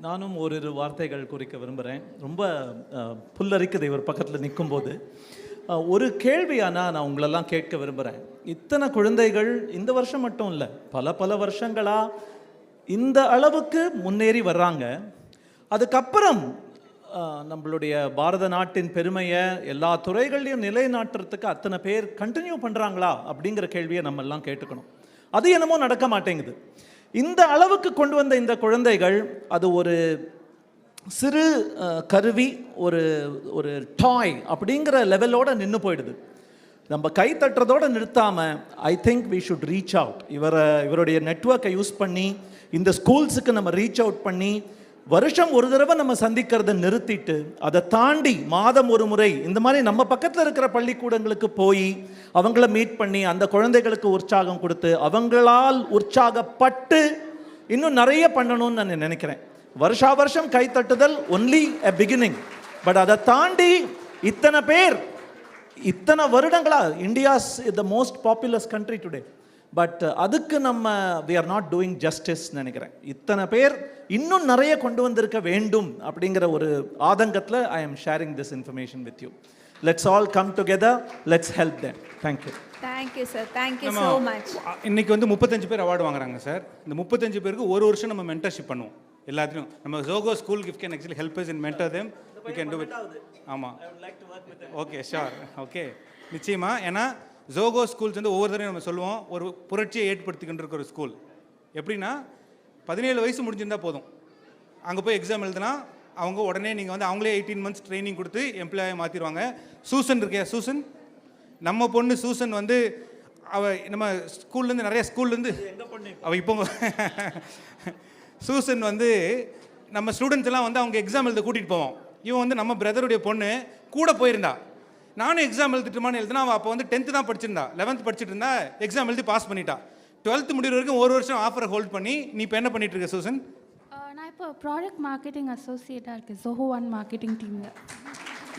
நானும் ஓரிரு வார்த்தைகள் குறிக்க விரும்புகிறேன் ரொம்ப புல்லரிக்குது இவர் பக்கத்தில் நிற்கும்போது போது ஒரு கேள்வியானால் நான் உங்களெல்லாம் கேட்க விரும்புகிறேன் இத்தனை குழந்தைகள் இந்த வருஷம் மட்டும் இல்லை பல பல வருஷங்களாக இந்த அளவுக்கு முன்னேறி வர்றாங்க. அதுக்கப்புறம் நம்மளுடைய பாரத நாட்டின் பெருமையை எல்லா துறைகள்லையும் நிலைநாட்டுறதுக்கு அத்தனை பேர் கண்டினியூ பண்ணுறாங்களா அப்படிங்கிற கேள்வியை நம்ம எல்லாம் கேட்டுக்கணும். அது என்னமோ நடக்க மாட்டேங்குது. இந்த அளவுக்கு கொண்டு வந்த இந்த குழந்தைகள் அது ஒரு சிறு கருவி ஒரு ஒரு டாய் அப்படிங்கிற லெவலோட நின்று போயிடுது. நம்ம கை தட்டுறதோட நிறுத்தாமல் I think we should reach out இவரை இவருடைய நெட்வொர்க்கை யூஸ் பண்ணி இந்த ஸ்கூல்ஸுக்கு நம்ம ரீச் அவுட் பண்ணி வருஷம் ஒரு தடவை நம்ம சந்திக்கிறத நிறுத்திட்டு அதை தாண்டி மாதம் ஒரு முறை இந்த மாதிரி நம்ம பக்கத்தில் இருக்கிற பள்ளிக்கூடங்களுக்கு போய் அவங்கள மீட் பண்ணி அந்த குழந்தைகளுக்கு உற்சாகம் கொடுத்து அவங்களால் உற்சாகப்பட்டு இன்னும் நிறைய பண்ணணும்னு நான் நினைக்கிறேன். வருஷா வருஷம் கைத்தட்டுதல் ஒன்லி எ பிகினிங் பட் அதை தாண்டி இத்தனை பேர் இத்தனை வருடங்களா India's the most populous country today but அதுக்கு நம்ம we are not doing justice நினைக்கிறேன். இத்தனை பேர் இன்னும் நிறைய கொண்டு வந்திருக்க வேண்டும் அப்படிங்கிற ஒரு ஆதங்கத்தில் I am sharing this information with you let's all come together let's help them thank you thank you sir thank you so much இன்னைக்கு வந்து முப்பத்தஞ்சு பேர் அவார்டு வாங்குறாங்க சார் இந்த முப்பத்தஞ்சு பேருக்கு ஒரு வருஷம் நம்ம மென்டர்ஷிப் பண்ணுவோம். எல்லாத்தையும் நம்ம Zoho school gift can actually help is in mentor them we can do it ஆமாம் ஓகே ஷார் ஓகே நிச்சயமா. ஏன்னா ஜோகோ ஸ்கூல்ஸ் வந்து ஒவ்வொரு தடவையும் நம்ம சொல்லுவோம். ஒரு புரட்சியை ஏற்படுத்திக்கிட்டு இருக்கிற ஒரு ஸ்கூல் எப்படின்னா பதினேழு வயசு முடிஞ்சிருந்தா போதும். அங்கே போய் எக்ஸாம் எழுதுனா அவங்க உடனே நீங்கள் வந்து அவங்களே எயிட்டீன் மந்த்ஸ் ட்ரைனிங் கொடுத்து எம்ப்ளாயை மாற்றிடுவாங்க சூசன் இருக்கியா சூசன் நம்ம பொண்ணு சூசன் வந்து அவ நம்ம ஸ்கூல்லேருந்து நிறைய ஸ்கூல்லேருந்து அவ இப்போ சூசன் வந்து நம்ம ஸ்டூடெண்ட்ஸ் எல்லாம் வந்து அவங்க எக்ஸாம் எழுத கூட்டிகிட்டு போவோம். இவன் வந்து நம்ம பிரதருடைய பொண்ணு கூட போயிருந்தா. நானும் எக்ஸாம் எழுதிட்டுமான்னு எழுதுனா அவள் அப்போ வந்து டென்த்து தான் படிச்சிருந்தா. லெவன்த் படிச்சிட்டு இருந்தா எக்ஸாம் எழுதி பாஸ் பண்ணிட்டா. டுவெல்த் முடிகிற வரைக்கும் ஒரு வருஷம் ஆஃபரை ஹோல்ட் பண்ணி நீ இப்போ என்ன பண்ணிட்டு இருக்க சூசன்? நான் இப்போ ப்ராடக்ட் மார்க்கெட்டிங் அசோசியேட்டாக இருக்கேன். ஜோஹோ ஒன் மார்க்கெட்டிங் டீமில்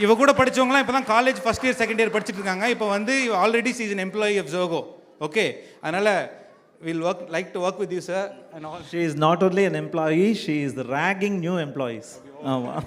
இவ கூட படிச்சவங்கலாம் இப்போ தான் college first year second year படிச்சிட்டு இருக்காங்க. இப்போ வந்து already season employee of Zoho okay அதனால் will work like to work with you sir and all She is not only an employee, she is ragging new employees. ஆமாம்